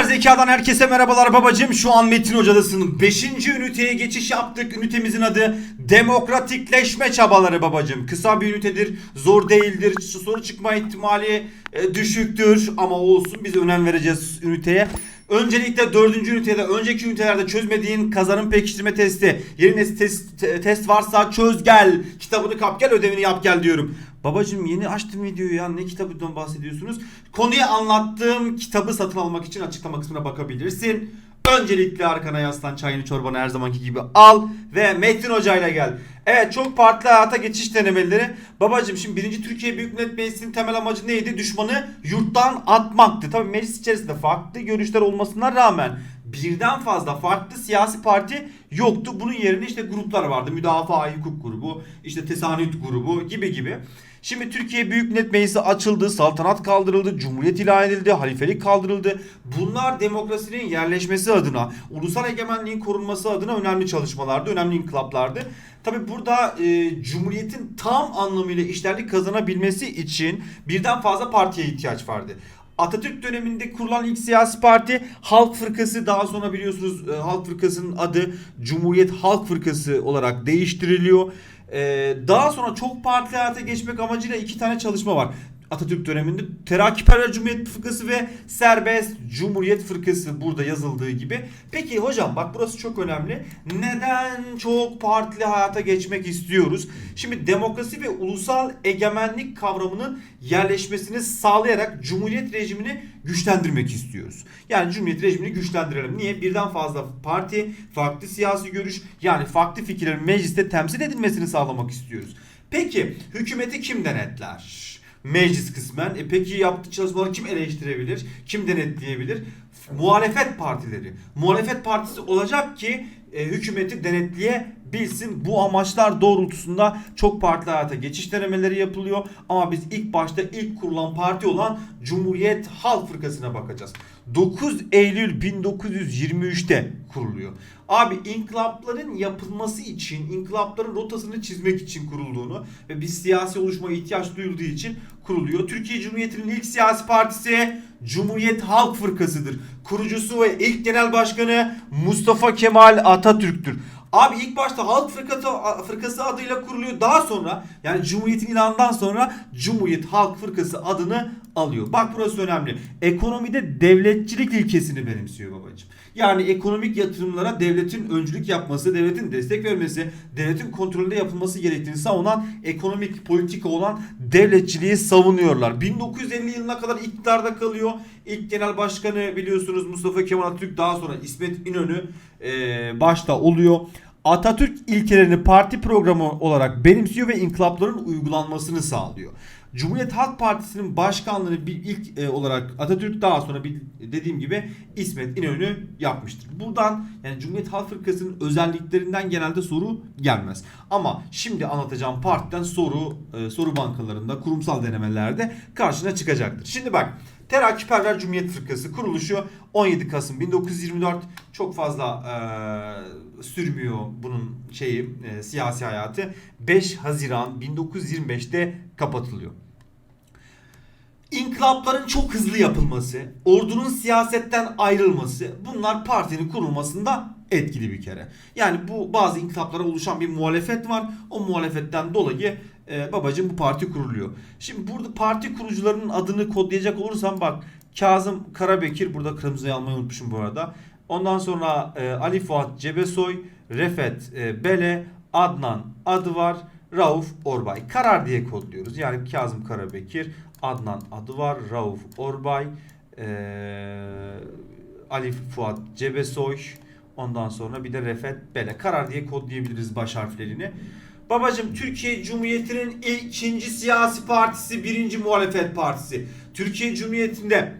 Süper zekadan herkese merhabalar babacım. Şu an Metin Hoca'dasın. 5. üniteye geçiş yaptık. Ünitemizin adı demokratikleşme çabaları babacım. Kısa bir ünitedir. Zor değildir. Soru çıkma ihtimali e, düşüktür. Ama olsun biz önem vereceğiz üniteye. Öncelikle dördüncü ünitede önceki ünitelerde çözmediğin kazanım pekiştirme testi yerine test, te- test varsa çöz gel kitabını kap gel ödevini yap gel diyorum. Babacım yeni açtım videoyu ya ne kitabından bahsediyorsunuz? Konuyu anlattığım kitabı satın almak için açıklama kısmına bakabilirsin. Öncelikle arkana yaslan çayını çorbanı her zamanki gibi al ve Metin Hoca ile gel. Evet çok farklı hayata geçiş denemeleri. Babacım şimdi birinci Türkiye Büyük Millet Meclisi'nin temel amacı neydi? Düşmanı yurttan atmaktı. Tabii meclis içerisinde farklı görüşler olmasına rağmen birden fazla farklı siyasi parti yoktu. Bunun yerine işte gruplar vardı. Müdafaa Hukuk Grubu, işte Tesanüt Grubu gibi gibi. Şimdi Türkiye Büyük Millet Meclisi açıldı, saltanat kaldırıldı, cumhuriyet ilan edildi, halifelik kaldırıldı. Bunlar demokrasinin yerleşmesi adına, ulusal egemenliğin korunması adına önemli çalışmalardı, önemli inkılaplardı. Tabi burada e, cumhuriyetin tam anlamıyla işlerlik kazanabilmesi için birden fazla partiye ihtiyaç vardı. Atatürk döneminde kurulan ilk siyasi parti Halk Fırkası daha sonra biliyorsunuz e, Halk Fırkası'nın adı Cumhuriyet Halk Fırkası olarak değiştiriliyor. E, daha sonra çok partili hayata geçmek amacıyla iki tane çalışma var. Atatürk döneminde Terakkiperver Cumhuriyet Fırkası ve Serbest Cumhuriyet Fırkası burada yazıldığı gibi. Peki hocam bak burası çok önemli. Neden çok partili hayata geçmek istiyoruz? Şimdi demokrasi ve ulusal egemenlik kavramının yerleşmesini sağlayarak Cumhuriyet rejimini güçlendirmek istiyoruz. Yani Cumhuriyet rejimini güçlendirelim. Niye? Birden fazla parti, farklı siyasi görüş yani farklı fikirlerin mecliste temsil edilmesini sağlamak istiyoruz. Peki hükümeti kim denetler? Meclis kısmen. E peki yaptığı çalışmaları kim eleştirebilir? Kim denetleyebilir? Muhalefet partileri. Muhalefet partisi olacak ki e, hükümeti denetleyebilsin. Bu amaçlar doğrultusunda çok partili hayata geçiş denemeleri yapılıyor. Ama biz ilk başta ilk kurulan parti olan Cumhuriyet Halk Fırkası'na bakacağız. 9 Eylül 1923'te kuruluyor. Abi inkılapların yapılması için, inkılapların rotasını çizmek için kurulduğunu ve bir siyasi oluşmaya ihtiyaç duyulduğu için kuruluyor. Türkiye Cumhuriyeti'nin ilk siyasi partisi Cumhuriyet Halk Fırkası'dır. Kurucusu ve ilk genel başkanı Mustafa Kemal Atatürk'tür. Abi ilk başta Halk Fırkası, Fırkası adıyla kuruluyor. Daha sonra yani Cumhuriyet'in ilanından sonra Cumhuriyet Halk Fırkası adını alıyor. Bak burası önemli. Ekonomide devletçilik ilkesini benimsiyor babacığım. Yani ekonomik yatırımlara devletin öncülük yapması, devletin destek vermesi, devletin kontrolünde yapılması gerektiğini savunan ekonomik politika olan devletçiliği savunuyorlar. 1950 yılına kadar iktidarda kalıyor. İlk genel başkanı biliyorsunuz Mustafa Kemal Atatürk daha sonra İsmet İnönü e, başta oluyor. Atatürk ilkelerini parti programı olarak benimsiyor ve inkılapların uygulanmasını sağlıyor. Cumhuriyet Halk Partisi'nin başkanlığını bir ilk e, olarak Atatürk daha sonra bir, dediğim gibi İsmet İnönü yapmıştır. Buradan yani Cumhuriyet Halk Fırkası'nın özelliklerinden genelde soru gelmez. Ama şimdi anlatacağım partiden soru e, soru bankalarında kurumsal denemelerde karşına çıkacaktır. Şimdi bak Terakkiperver Cumhuriyet Fırkası kuruluşu 17 Kasım 1924 çok fazla e, sürmüyor bunun şeyi e, siyasi hayatı 5 Haziran 1925'te kapatılıyor. İnkılapların çok hızlı yapılması, ordunun siyasetten ayrılması bunlar partinin kurulmasında etkili bir kere. Yani bu bazı inkılaplara oluşan bir muhalefet var. O muhalefetten dolayı e, babacım bu parti kuruluyor. Şimdi burada parti kurucularının adını kodlayacak olursam bak Kazım Karabekir burada kırmızıyı almayı unutmuşum bu arada. Ondan sonra e, Ali Fuat Cebesoy, Refet e, Bele, Adnan adı var. Rauf Orbay. Karar diye kodluyoruz. Yani Kazım Karabekir, Adnan adı var. Rauf Orbay, e, Ali Fuat Cebesoy, ondan sonra bir de Refet Bele. Karar diye kodlayabiliriz baş harflerini. Babacım Türkiye Cumhuriyeti'nin ikinci siyasi partisi, birinci muhalefet partisi. Türkiye Cumhuriyeti'nde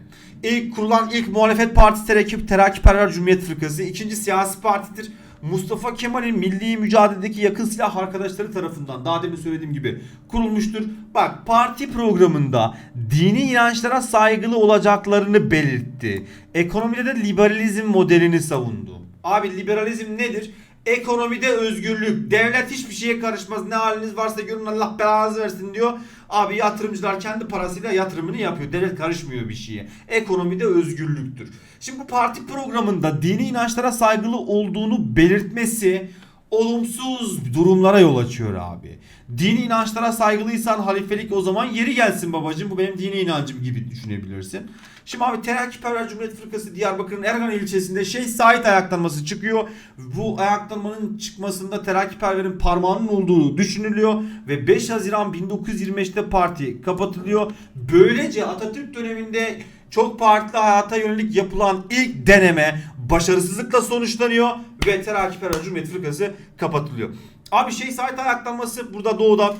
ilk kurulan ilk muhalefet partisi Terakip Terakkiperver Cumhuriyet Fırkası. ikinci siyasi partidir. Mustafa Kemal'in milli mücadeledeki yakın silah arkadaşları tarafından daha demin söylediğim gibi kurulmuştur. Bak parti programında dini inançlara saygılı olacaklarını belirtti. Ekonomide de liberalizm modelini savundu. Abi liberalizm nedir? Ekonomide özgürlük. Devlet hiçbir şeye karışmaz. Ne haliniz varsa görün Allah belanızı versin diyor. Abi yatırımcılar kendi parasıyla yatırımını yapıyor. Devlet karışmıyor bir şeye. Ekonomide özgürlüktür. Şimdi bu parti programında dini inançlara saygılı olduğunu belirtmesi olumsuz durumlara yol açıyor abi. Dini inançlara saygılıysan halifelik o zaman yeri gelsin babacığım. Bu benim dini inancım gibi düşünebilirsin. Şimdi abi Terakkiperver Cumhuriyet Fırkası Diyarbakır'ın Ergan ilçesinde Şeyh Said ayaklanması çıkıyor. Bu ayaklanmanın çıkmasında Terakkiperver'in parmağının olduğu düşünülüyor ve 5 Haziran 1925'te parti kapatılıyor. Böylece Atatürk döneminde çok partili hayata yönelik yapılan ilk deneme başarısızlıkla sonuçlanıyor ve Terakkiperver Cumhuriyet Fırkası kapatılıyor. Abi Şeyh Said ayaklanması burada doğuda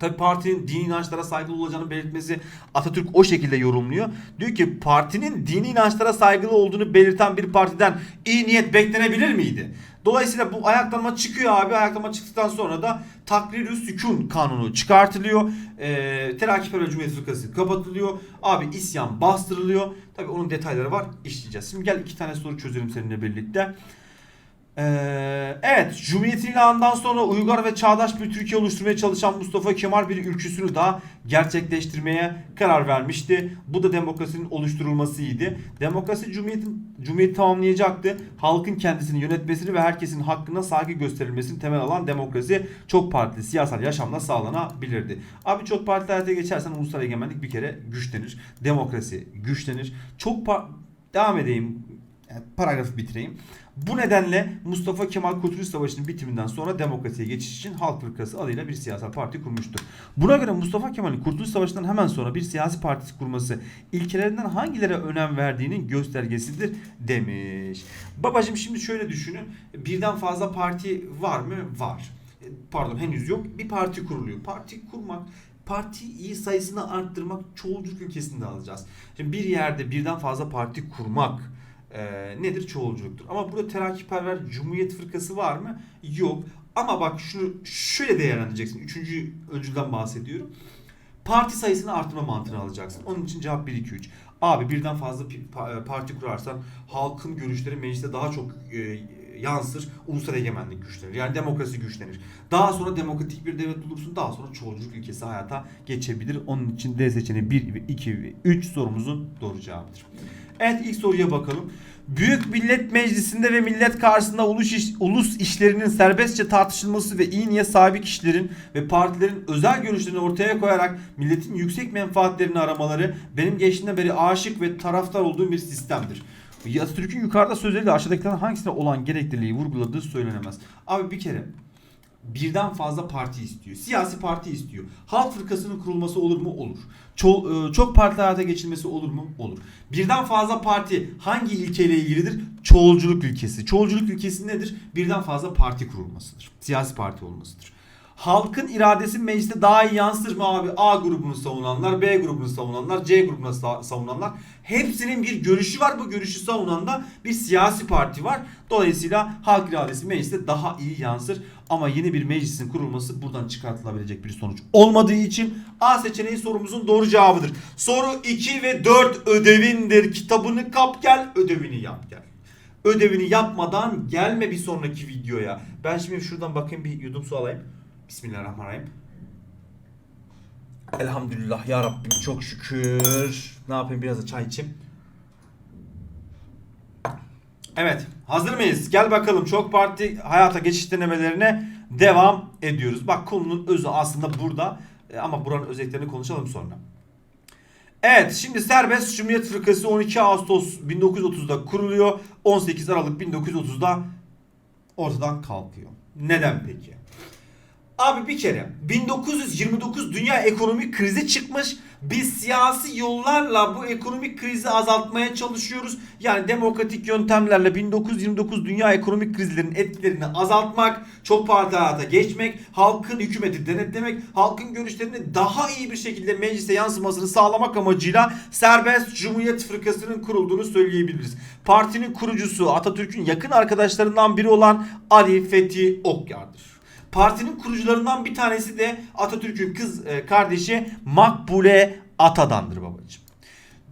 Tabii partinin dini inançlara saygılı olacağını belirtmesi Atatürk o şekilde yorumluyor. Diyor ki partinin dini inançlara saygılı olduğunu belirten bir partiden iyi niyet beklenebilir miydi? Dolayısıyla bu ayaklanma çıkıyor abi. Ayaklanma çıktıktan sonra da takrir-ü sükun kanunu çıkartılıyor. Ee, Terakkiperver Cumhuriyet Fırkası kapatılıyor. Abi isyan bastırılıyor. Tabii onun detayları var. işleyeceğiz. Şimdi gel iki tane soru çözelim seninle birlikte. Ee, evet, Cumhuriyet ilanından sonra uygar ve çağdaş bir Türkiye oluşturmaya çalışan Mustafa Kemal bir ülküsünü daha gerçekleştirmeye karar vermişti. Bu da demokrasinin oluşturulmasıydı. Demokrasi Cumhuriyet'in Cumhuriyeti tamamlayacaktı. Halkın kendisini yönetmesini ve herkesin hakkına saygı gösterilmesini temel alan demokrasi çok partili siyasal yaşamla sağlanabilirdi. Abi çok partili hayata geçersen ulusal egemenlik bir kere güçlenir. Demokrasi güçlenir. Çok par- devam edeyim. Yani paragrafı bitireyim. Bu nedenle Mustafa Kemal Kurtuluş Savaşı'nın bitiminden sonra demokrasiye geçiş için Halk Fırkası adıyla bir siyasal parti kurmuştur. Buna göre Mustafa Kemal'in Kurtuluş Savaşı'ndan hemen sonra bir siyasi partisi kurması ilkelerinden hangilere önem verdiğinin göstergesidir demiş. Babacım şimdi şöyle düşünün. Birden fazla parti var mı? Var. Pardon henüz yok. Bir parti kuruluyor. Parti kurmak parti iyi sayısını arttırmak çoğulculuk ülkesinde alacağız. Şimdi bir yerde birden fazla parti kurmak e, nedir? Çoğulculuktur. Ama burada terakkiperver Cumhuriyet Fırkası var mı? Yok. Ama bak şunu şöyle değerlendireceksin. Üçüncü öncülden bahsediyorum. Parti sayısını arttırma mantığını alacaksın. Onun için cevap 1, 2, 3. Abi birden fazla e, parti kurarsan halkın görüşleri mecliste daha çok e, yansır. Ulusal egemenlik güçlenir. Yani demokrasi güçlenir. Daha sonra demokratik bir devlet olursun. Daha sonra çoğulculuk ilkesi hayata geçebilir. Onun için D seçeneği 1 ve 2 ve 3 sorumuzun doğru cevabıdır. Evet ilk soruya bakalım. Büyük Millet Meclisi'nde ve millet karşısında ulus, iş- ulus işlerinin serbestçe tartışılması ve iyi niyet sahibi kişilerin ve partilerin özel görüşlerini ortaya koyarak milletin yüksek menfaatlerini aramaları benim geçtiğinden beri aşık ve taraftar olduğum bir sistemdir. Atatürk'ün yukarıda sözleriyle aşağıdakilerden hangisine olan gerekliliği vurguladığı söylenemez. Abi bir kere birden fazla parti istiyor. Siyasi parti istiyor. Halk fırkasının kurulması olur mu? Olur. Ço- e, çok partili hayata geçilmesi olur mu? Olur. Birden fazla parti hangi ilkeyle ilgilidir? Çoğulculuk ilkesi. Çoğulculuk ilkesi nedir? Birden fazla parti kurulmasıdır. Siyasi parti olmasıdır. Halkın iradesi mecliste daha iyi yansır mı abi? A grubunu savunanlar, B grubunu savunanlar, C grubunu sa- savunanlar. Hepsinin bir görüşü var. Bu görüşü savunan da bir siyasi parti var. Dolayısıyla halk iradesi mecliste daha iyi yansır. Ama yeni bir meclisin kurulması buradan çıkartılabilecek bir sonuç olmadığı için A seçeneği sorumuzun doğru cevabıdır. Soru 2 ve 4 ödevindir. Kitabını kap gel, ödevini yap gel. Ödevini yapmadan gelme bir sonraki videoya. Ben şimdi şuradan bakayım bir yudum su alayım. Bismillahirrahmanirrahim. Elhamdülillah ya Rabbim çok şükür. Ne yapayım biraz da çay içeyim. Evet hazır mıyız? Gel bakalım çok parti hayata geçiş denemelerine devam ediyoruz. Bak konunun özü aslında burada E, ama buranın özelliklerini konuşalım sonra. Evet şimdi Serbest Cumhuriyet Fırkası 12 Ağustos 1930'da kuruluyor. 18 Aralık 1930'da ortadan kalkıyor. Neden peki? Abi bir kere 1929 dünya ekonomik krizi çıkmış. Biz siyasi yollarla bu ekonomik krizi azaltmaya çalışıyoruz. Yani demokratik yöntemlerle 1929 dünya ekonomik krizlerinin etkilerini azaltmak, çok parti hayata geçmek, halkın hükümeti denetlemek, halkın görüşlerini daha iyi bir şekilde meclise yansımasını sağlamak amacıyla Serbest Cumhuriyet Fırkası'nın kurulduğunu söyleyebiliriz. Partinin kurucusu Atatürk'ün yakın arkadaşlarından biri olan Ali Fethi Okyar'dır. Partinin kurucularından bir tanesi de Atatürk'ün kız e, kardeşi Makbule Atadan'dır babacığım.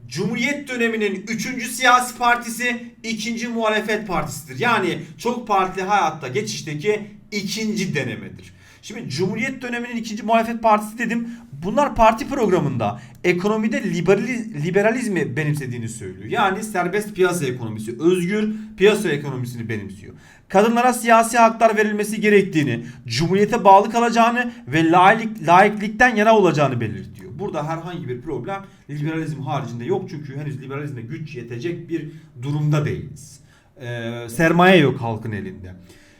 Cumhuriyet döneminin 3. siyasi partisi 2. muhalefet partisidir. Yani çok partili hayatta geçişteki ikinci denemedir. Şimdi Cumhuriyet döneminin ikinci muhalefet partisi dedim. Bunlar parti programında ekonomide liberali- liberalizmi benimsediğini söylüyor. Yani serbest piyasa ekonomisi, özgür piyasa ekonomisini benimsiyor. Kadınlara siyasi haklar verilmesi gerektiğini, cumhuriyete bağlı kalacağını ve layık, laiklikten yana olacağını belirtiyor. Burada herhangi bir problem liberalizm haricinde yok çünkü henüz liberalizme güç yetecek bir durumda değiliz. Ee, sermaye yok halkın elinde.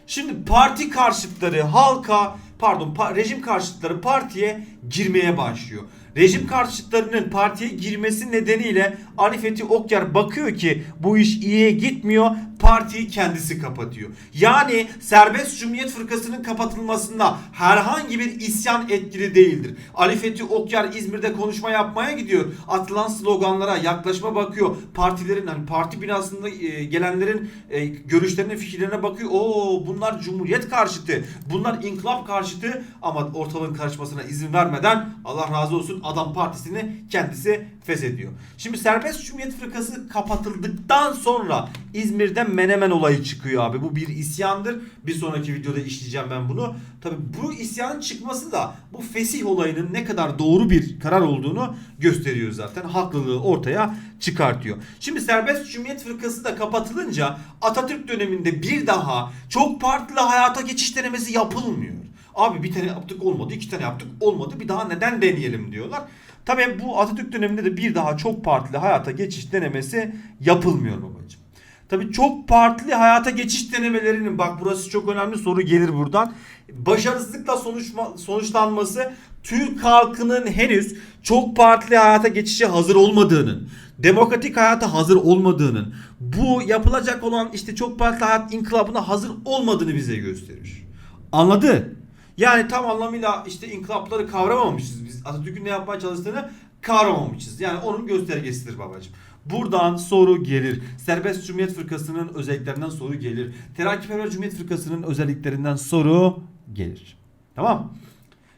Şimdi parti karşıtları halka pardon pa- rejim karşıtları partiye girmeye başlıyor. Rejim karşıtlarının partiye girmesi nedeniyle Ali Fethi Okyar bakıyor ki bu iş iyiye gitmiyor. Partiyi kendisi kapatıyor. Yani Serbest Cumhuriyet Fırkası'nın kapatılmasında herhangi bir isyan etkili değildir. Ali Fethi Okyar İzmir'de konuşma yapmaya gidiyor. Atılan sloganlara yaklaşma bakıyor. Partilerin hani parti binasında e, gelenlerin e, görüşlerine fikirlerine bakıyor. Oo bunlar Cumhuriyet karşıtı. Bunlar inkılap karşıtı ama ortalığın karışmasına izin vermeden Allah razı olsun adam partisini kendisi feshediyor. Şimdi Serbest Cumhuriyet Fırkası kapatıldıktan sonra İzmir'de Menemen olayı çıkıyor abi. Bu bir isyandır. Bir sonraki videoda işleyeceğim ben bunu. Tabi bu isyanın çıkması da bu fesih olayının ne kadar doğru bir karar olduğunu gösteriyor zaten. Haklılığı ortaya çıkartıyor. Şimdi Serbest Cumhuriyet Fırkası da kapatılınca Atatürk döneminde bir daha çok partili hayata geçiş denemesi yapılmıyor. Abi bir tane yaptık olmadı, iki tane yaptık olmadı. Bir daha neden deneyelim diyorlar. Tabii bu Atatürk döneminde de bir daha çok partili hayata geçiş denemesi yapılmıyor babacığım. Tabii çok partili hayata geçiş denemelerinin bak burası çok önemli soru gelir buradan. Başarısızlıkla sonuçma, sonuçlanması Türk halkının henüz çok partili hayata geçişe hazır olmadığının, demokratik hayata hazır olmadığının, bu yapılacak olan işte çok partili hayat inkılabına hazır olmadığını bize gösterir. Anladı? Yani tam anlamıyla işte inkılapları kavramamışız biz. Atatürk'ün ne yapmaya çalıştığını kavramamışız. Yani onun göstergesidir babacığım. Buradan soru gelir. Serbest Cumhuriyet Fırkası'nın özelliklerinden soru gelir. Terakkiperver Cumhuriyet Fırkası'nın özelliklerinden soru gelir. Tamam.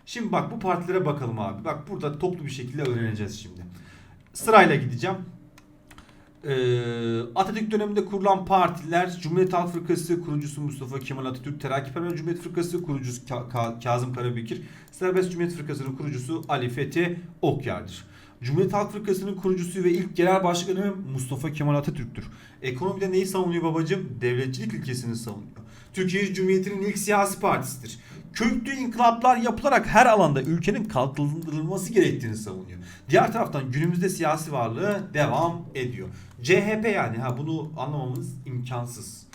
Şimdi bak bu partilere bakalım abi. Bak burada toplu bir şekilde öğreneceğiz şimdi. Sırayla gideceğim. Ee, Atatürk döneminde kurulan partiler Cumhuriyet Halk Fırkası kurucusu Mustafa Kemal Atatürk, Terakkiperver Cumhuriyet Fırkası kurucusu Ka- Ka- Kazım Karabekir, Serbest Cumhuriyet Fırkası'nın kurucusu Ali Fethi Okyar'dır. Cumhuriyet Halk Fırkası'nın kurucusu ve ilk genel başkanı Mustafa Kemal Atatürk'tür. Ekonomide neyi savunuyor babacım? Devletçilik ilkesini savunuyor. Türkiye Cumhuriyeti'nin ilk siyasi partisidir. Köklü inkılaplar yapılarak her alanda ülkenin kalkındırılması gerektiğini savunuyor. Diğer taraftan günümüzde siyasi varlığı devam ediyor. CHP yani ha bunu anlamamız imkansız.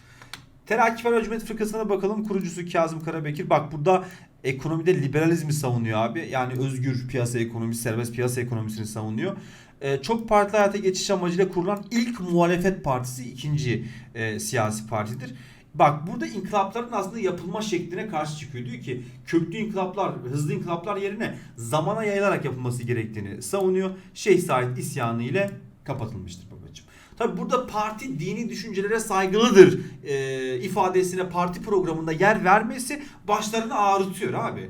Terakkiperver Cumhuriyet Fırkası'na bakalım. Kurucusu Kazım Karabekir. Bak burada ekonomide liberalizmi savunuyor abi. Yani özgür piyasa ekonomisi, serbest piyasa ekonomisini savunuyor. Ee, çok partili hayata geçiş amacıyla kurulan ilk muhalefet partisi ikinci e, siyasi partidir. Bak burada inkılapların aslında yapılma şekline karşı çıkıyor. Diyor ki köklü inkılaplar, hızlı inkılaplar yerine zamana yayılarak yapılması gerektiğini savunuyor. Şeyh Said isyanı ile kapatılmıştır babacığım. Tabi burada parti dini düşüncelere saygılıdır e, ifadesine parti programında yer vermesi başlarını ağrıtıyor abi.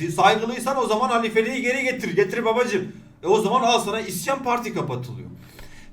E, saygılıysan o zaman halifeliği geri getir. Getir babacığım. E, o zaman al sana isyan parti kapatılıyor.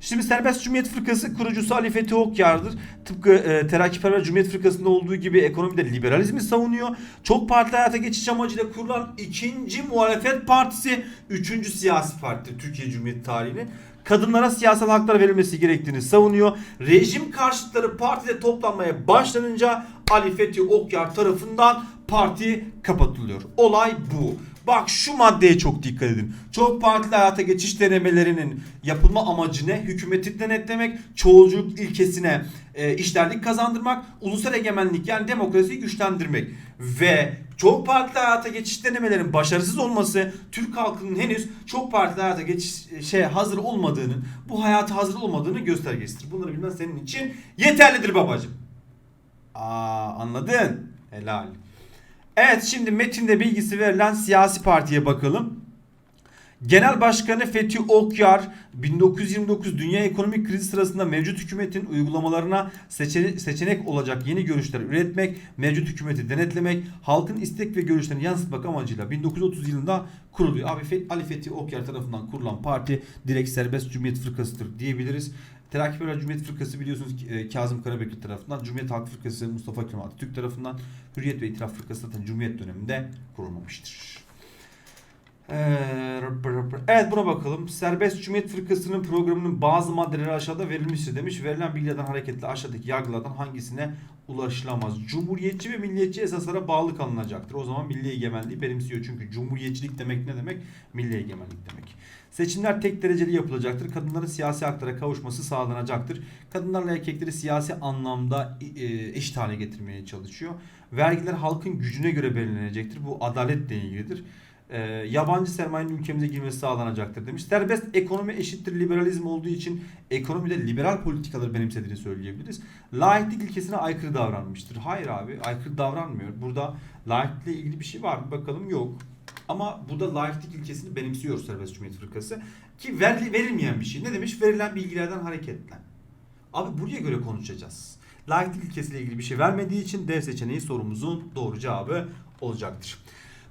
Şimdi Serbest Cumhuriyet Fırkası kurucusu Ali Fethi Okyar'dır. Tıpkı e, Terakkiperver Cumhuriyet Fırkası'nda olduğu gibi ekonomide liberalizmi savunuyor. Çok partili hayata geçiş amacıyla kurulan ikinci muhalefet partisi, üçüncü siyasi parti Türkiye Cumhuriyeti tarihinin. Kadınlara siyasal haklar verilmesi gerektiğini savunuyor. Rejim karşıtları partide toplanmaya başlanınca Ali Fethi Okyar tarafından parti kapatılıyor. Olay bu. Bak şu maddeye çok dikkat edin. Çok partili hayata geçiş denemelerinin yapılma amacı ne? Hükümeti denetlemek, çoğulculuk ilkesine e, işlerlik kazandırmak, ulusal egemenlik yani demokrasiyi güçlendirmek ve çok partili hayata geçiş denemelerin başarısız olması Türk halkının henüz çok partili hayata geçiş şey hazır olmadığının, bu hayata hazır olmadığını göstergesidir. Bunları bilmen senin için yeterlidir babacığım. Aa anladın? Helal. Evet şimdi metinde bilgisi verilen siyasi partiye bakalım. Genel Başkanı Fethi Okyar 1929 Dünya Ekonomik Krizi sırasında mevcut hükümetin uygulamalarına seçene- seçenek olacak yeni görüşler üretmek, mevcut hükümeti denetlemek, halkın istek ve görüşlerini yansıtmak amacıyla 1930 yılında kuruluyor. Abi Ali Fethi Okyar tarafından kurulan parti direkt serbest Cumhuriyet Fırkası'dır diyebiliriz. Terakkiperver Cumhuriyet Fırkası biliyorsunuz e, Kazım Karabekir tarafından, Cumhuriyet Halk Fırkası Mustafa Kemal Atatürk tarafından, Hürriyet ve İtilaf Fırkası zaten Cumhuriyet döneminde kurulmamıştır. Ee, Evet buna bakalım. Serbest Cumhuriyet Fırkası'nın programının bazı maddeleri aşağıda verilmiştir demiş. Verilen bilgilerden hareketle aşağıdaki yargılardan hangisine ulaşılamaz? Cumhuriyetçi ve milliyetçi esaslara bağlı kalınacaktır. O zaman milli egemenliği benimsiyor. Çünkü cumhuriyetçilik demek ne demek? Milli egemenlik demek. Seçimler tek dereceli yapılacaktır. Kadınların siyasi haklara kavuşması sağlanacaktır. Kadınlarla erkekleri siyasi anlamda e, eşit hale getirmeye çalışıyor. Vergiler halkın gücüne göre belirlenecektir. Bu adaletle ilgilidir. Ee, yabancı sermayenin ülkemize girmesi sağlanacaktır demiş. Serbest ekonomi eşittir liberalizm olduğu için ekonomide liberal politikaları benimsediğini söyleyebiliriz. Laiklik ilkesine aykırı davranmıştır. Hayır abi aykırı davranmıyor. Burada laiklikle ilgili bir şey var mı? Bakalım yok. Ama burada laiklik ilkesini benimsiyor Serbest Cumhuriyet Fırkası. Ki ver, verilmeyen bir şey. Ne demiş? Verilen bilgilerden hareketle. Abi buraya göre konuşacağız. Laiklik ilkesiyle ilgili bir şey vermediği için D seçeneği sorumuzun doğru cevabı olacaktır.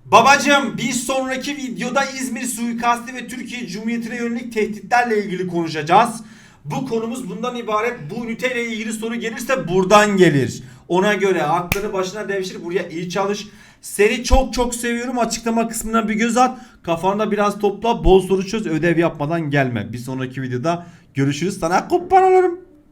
Babacım bir sonraki videoda İzmir suikasti ve Türkiye Cumhuriyeti'ne yönelik tehditlerle ilgili konuşacağız. Bu konumuz bundan ibaret. Bu üniteyle ilgili soru gelirse buradan gelir. Ona göre aklını başına devşir buraya iyi çalış. Seni çok çok seviyorum. Açıklama kısmına bir göz at. Kafanda biraz topla. Bol soru çöz. Ödev yapmadan gelme. Bir sonraki videoda görüşürüz. Sana kurban olurum.